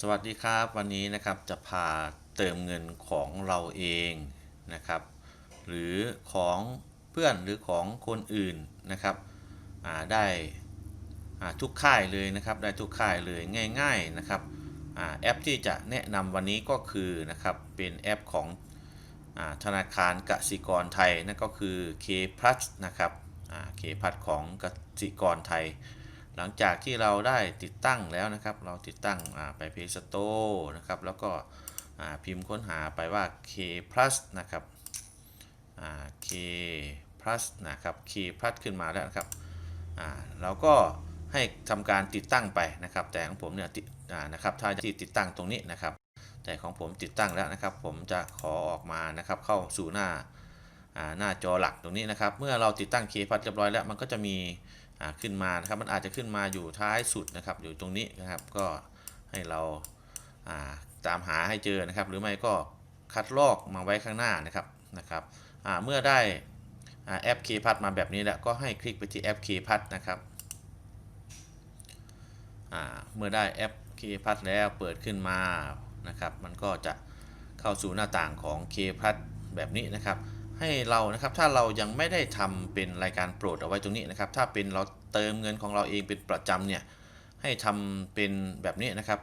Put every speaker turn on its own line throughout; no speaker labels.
สวัสดีครับวันนี้นะครับจะพาเติมเงินของเราเองนะครับ หรือของเพื่อนหรือของคนอื่นนะครับได้ทุกค่ายเลยนะครับได้ทุกค่ายเลยง่าย ๆนะครับอแอปที่จะแนะนำวันนี้ก็คือนะครับเป็นแอปของอธนาคารกสิกรไทยนั่นก็คือ K Plus นะครับ K Plus ของกสิกรไทย หลังจากที่เราได้ติดตั้งแล้วนะครับ เราติดตั้งไป Play Store นะครับ แล้วก็พิมพ์ค้นหาไปว่า K Plus นะครับ K Plus นะครับ K Plus ขึ้นมาแล้วนะครับเราก็ให้ทำการติดตั้งไปนะครับ แต่ของผมเนี่ยติดนะครับถ้าที่ติดตั้งตรงนี้นะครับ แต่ของผมติดตั้งแล้วนะครับ ผมจะขอออกมานะครับ เข้าสู่หน้า หน้าจอหลักตรงนี้นะครับ เมื่อเราติดตั้ง K Plus เรียบร้อยแล้วมันก็จะมีขึ้นมานะครับ มันอาจจะขึ้นมาอยู่ท้ายสุดนะครับ อยู่ตรงนี้นะครับ ก็ให้เราตามหาให้เจอนะครับ หรือไม่ก็คัดลอกมาไว้ข้างหน้านะครับนะครับเมื่อได้แอป k p a d มาแบบนี้แล้วก็ให้คลิกไปที่แอป k p a d นะครับเมื่อได้แอป k p a d แล้วเปิดขึ้นมานะครับ มันก็จะเข้าสู่หน้าต่างของ k p a d แบบนี้นะครับ ให้เรานะครับถ้าเรายังไม่ได้ทำเป็นรายการโปรดเอาไว้ตรงนี้นะครับ ถ้าเป็นเราเติมเงินของเราเองเป็นประจำเนี่ยให้ทำเป็นแบบนี้นะครับ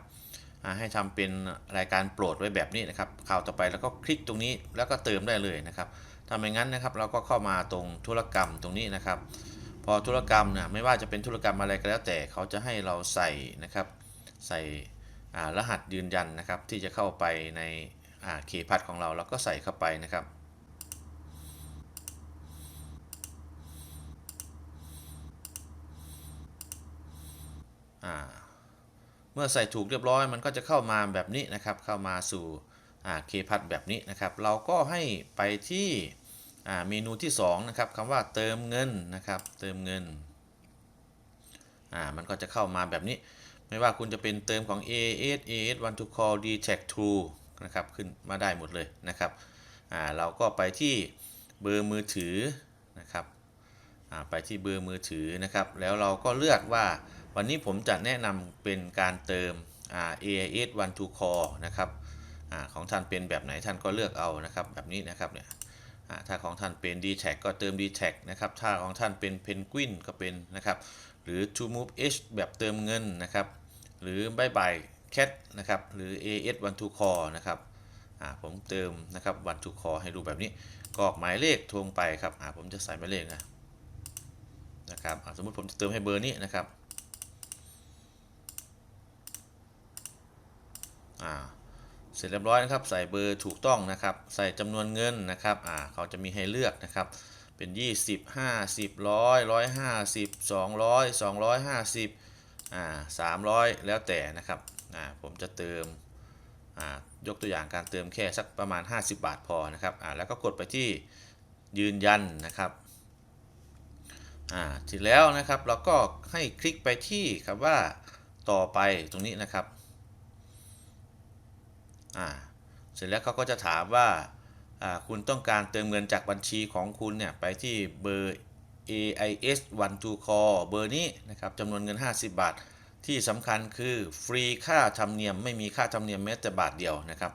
ให้ทำเป็นรายการโปรดไว้แบบนี้นะครับข่าวต่อไปแล้วก็คลิกตรงนี้แล้วก็เติมได้เลยนะครับถ้าไม่งั้นนะครับเราก็เข้ามาตรงธุรกรรมตรงนี้นะครับ พอธุรกรรมเนี่ยไม่ว่าจะเป็นธุรกรรมอะไรก็แล้วแต่เขาจะให้เราใส่นะครับ ใส่รหัสยืนยันนะครับ ที่จะเข้าไปในเคพัดของเราแล้วก็ใส่เข้าไปนะครับ เมื่อใส่ถูกเรียบร้อยมันก็จะเข้ามาแบบนี้นะครับ เข้ามาสู่เคพัดแบบนี้นะครับ เราก็ให้ไปที่เมนูที่2นะครับคำว่าเติมเงินนะครับ เติมเงินมันก็จะเข้ามาแบบนี้ ไม่ว่าคุณจะเป็นเติมของ AS AS One to Call d t a c True นะครับขึ้นมาได้หมดเลยนะครับเราก็ไปที่เบอร์มือถือนะครับไปที่เบอร์มือถือนะครับ แล้วเราก็เลือกว่า วันนี้ผมจะแนะนำเป็นการเติม AIS One to Call นะครับอของท่านเป็นแบบไหนท่านก็เลือกเอานะครับ แบบนี้นะครับเนี่ยถ้าของท่านเป็น d t a g ก็เติม d t a g นะครับ ถ้าของท่านเป็น Penguin ก็เป็นนะครับ หรือ To Move H แบบเติมเงินนะครับ หรือ Bye Bye Cat นะครับ หรือ AS One to Call นะครับผมเติมนะครับ One to Call ให้ดูแบบนี้กรอกหมายเลขทวงไปครับผมจะใส่หมายเลขนะนะครับสมมติผมจะเติมให้เบอร์นี้นะครับ อ่าเสร็จเรียบร้อยนะครับ ใส่เบอร์ถูกต้องนะครับ ใส่จำนวนเงินนะครับอ่าเขาจะมีให้เลือกนะครับ เป็น 20 50 100 150 200 250อ่า300 แล้วแต่นะครับอ่าผมจะเติมอ่ายกตัวอย่างการเติมแค่สักประมาณ 50 บาทพอนะครับอ่าแล้วก็กดไปที่ยืนยันนะครับอ่าทีแล้วนะครับเราก็ให้คลิกไปที่คำว่าต่อไปตรงนี้นะครับ อ่าเสร็จแล้วเขาก็จะถามว่าคุณต้องการเติมเงินจากบัญชีของคุณเนี่ยไปที่เบอร์ AIS One to Call เบอร์นี้นะครับจำนวนเงิน 50 บาท ที่สำคัญคือฟรีค่าธรรมเนียมไม่มีค่าธรรมเนียมแม้แต่บาทเดียวนะครับ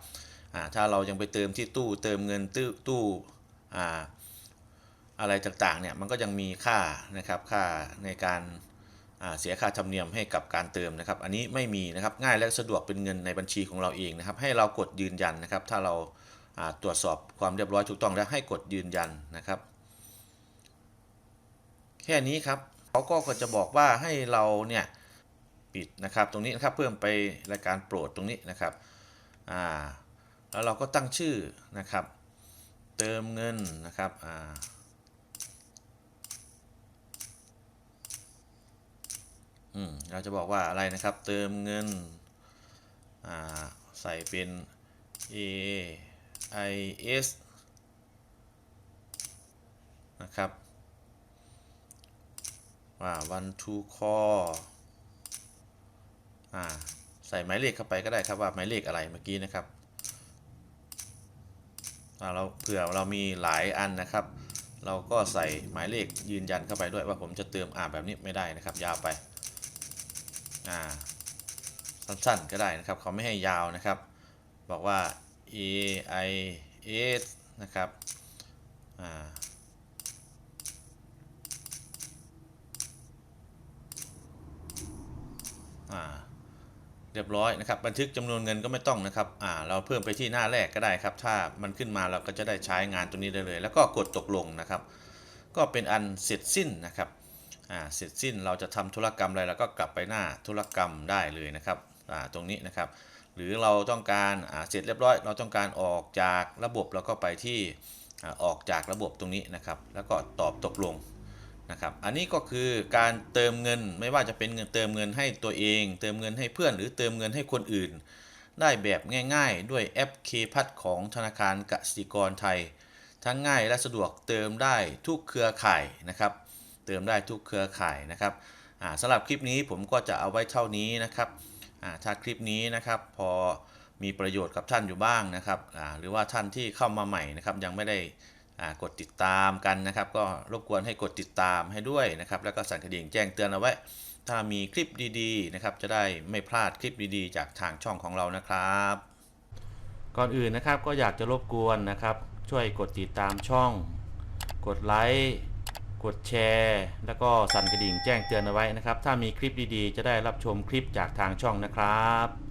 ถ้าเรายังไปเติมที่ตู้เติมเงินตู้ตู้อ่าอะไรต่างๆเนี่ยมันก็ยังมีค่านะครับค่าในการ เสียค่าธรรมเนียมให้กับการเติมนะครับ อันนี้ไม่มีนะครับง่ายและสะดวกเป็นเงินในบัญชีของเราเองนะครับ ให้เรากดยืนยันนะครับ ถ้าเราตรวจสอบความเรียบร้อยถูกต้องแล้วให้กดยืนยันนะครับ แค่นี้ครับเขาก็จะบอกว่าให้เราเนี่ยปิดนะครับ ตรงนี้นะครับเพิ่มไปรายการโปรดตรงนี้นะครับอ่าแล้วเราก็ตั้งชื่อนะครับ เติมเงินนะครับอ่า อืม เราจะบอกว่าอะไรนะครับ เติมเงิน ใส่เป็น A I S นะครับ ว่า one to call อ่าใส่หมายเลขเข้าไปก็ได้ครับว่าหมายเลขอะไรเมื่อกี้นะครับเราเผื่อเรามีหลายอันนะครับ เราก็ใส่หมายเลขยืนยันเข้าไปด้วยว่าผมจะเติมอ่าแบบนี้ไม่ได้นะครับ ยาวไป อ่าสั้นๆก็ได้นะครับ เขาไม่ให้ยาวนะครับ บอกว่า A I S นะครับอ่าอ่าเรียบร้อยนะครับบันทึกจำนวนเงินก็ไม่ต้องนะครับอ่าเราเพิ่มไปที่หน้าแรกก็ได้ครับ ถ้ามันขึ้นมาเราก็จะได้ใช้งานตรงนี้ได้เลย แล้วก็กดตกลงนะครับ ก็เป็นอันเสร็จสิ้นนะครับ เสร็จสิ้นเราจะทำธุรกรรมอะไรเราก็กลับไปหน้าธุรกรรมได้เลยนะครับอ่าตรงนี้นะครับหรือเราต้องการอ่าเสร็จเรียบร้อย เราต้องการออกจากระบบเราก็ไปที่อ่าออกจากระบบตรงนี้นะครับ แล้วก็ตอบตกลงนะครับ อันนี้ก็คือการเติมเงินไม่ว่าจะเป็นเงินเติมเงินให้ตัวเอง เติมเงินให้เพื่อน หรือเติมเงินให้คนอื่น ได้แบบง่ายๆ ด้วยแอป k พัดของธนาคารกสิกรไทย ทั้งง่ายและสะดวกเติมได้ทุกเครือข่ายนะครับ เติมได้ทุกเครือข่ายนะครับสำหรับคลิปนี้ผมก็จะเอาไว้เท่านี้นะครับถ้าคลิปนี้นะครับพอมีประโยชน์กับท่านอยู่บ้างนะครับหรือว่าท่านที่เข้ามาใหม่นะครับยังไม่ได้กดติดตามกันนะครับ ก็รบกวนให้กดติดตามให้ด้วยนะครับ แล้วก็สั่นกระดิ่งแจ้งเตือนเอาไว้ ถ้ามีคลิปดีๆนะครับ จะได้ไม่พลาดคลิปดีๆ จากทางช่องของเรานะครับ ก่อนอื่นนะครับก็อยากจะรบกวนนะครับ ช่วยกดติดตามช่อง กดไลค์ กดแชร์ แล้วก็สั่นกระดิ่งแจ้งเตือนเอาไว้นะครับ ถ้ามีคลิปดีๆ จะได้รับชมคลิปจากทางช่องนะครับ